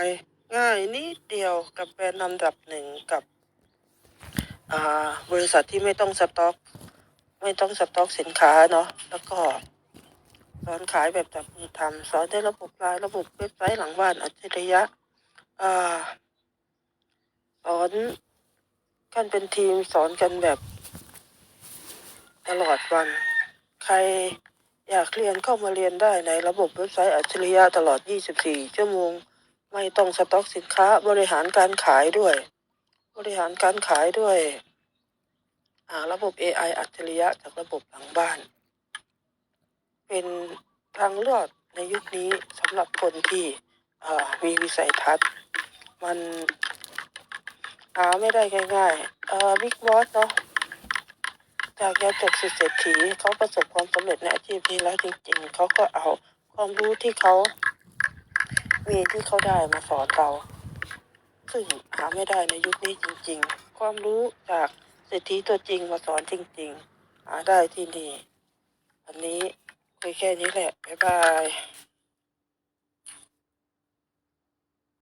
ไปง่ายนิดเดียวกับแบรนด์ลำดับหนึ่งกับบริษัทที่ไม่ต้องสต็อก ไม่ต้องสต็อกสินค้าเนาะแล้วก็สอนขายแบบจับมือทำสอนได้ระบบไลน์ระบบเว็บไซต์หลังบ้านอัจฉริยะอสอนกันเป็นทีมสอนกันแบบตลอดวัน ใครอยากเรียนเข้ามาเรียนได้ในระบบเว็บไซต์อัจฉริยะตลอด 24 ชั่วโมง ไม่ต้องสต็อกสินค้าบริหารการขายด้วย บริหารการขายด้วยอ่าระบบ AI อัจฉริยะจากระบบหลังบ้าน เป็นทางเลือกในยุคนี้สำหรับคนที่อ่ามีวิสัยทัศน์ มันหาไม่ได้ง่ายๆเอ่อบิ๊กบอสเนาะจากยาจกสิทธิเศรษฐีเขาประสบความสำเร็จในอาชีพนี้แล้วจริงๆ เขาก็เอาความรู้ที่เขา มีที่เขาได้มาสอนเราซึ่งหาไม่ได้ในยุคนี้จริง ๆ ความรู้จากเศรษฐีตัวจริงมาสอนจริง ๆ หาได้ที่นี่ วันนี้คุยแค่นี้แหละ บ๊ายบาย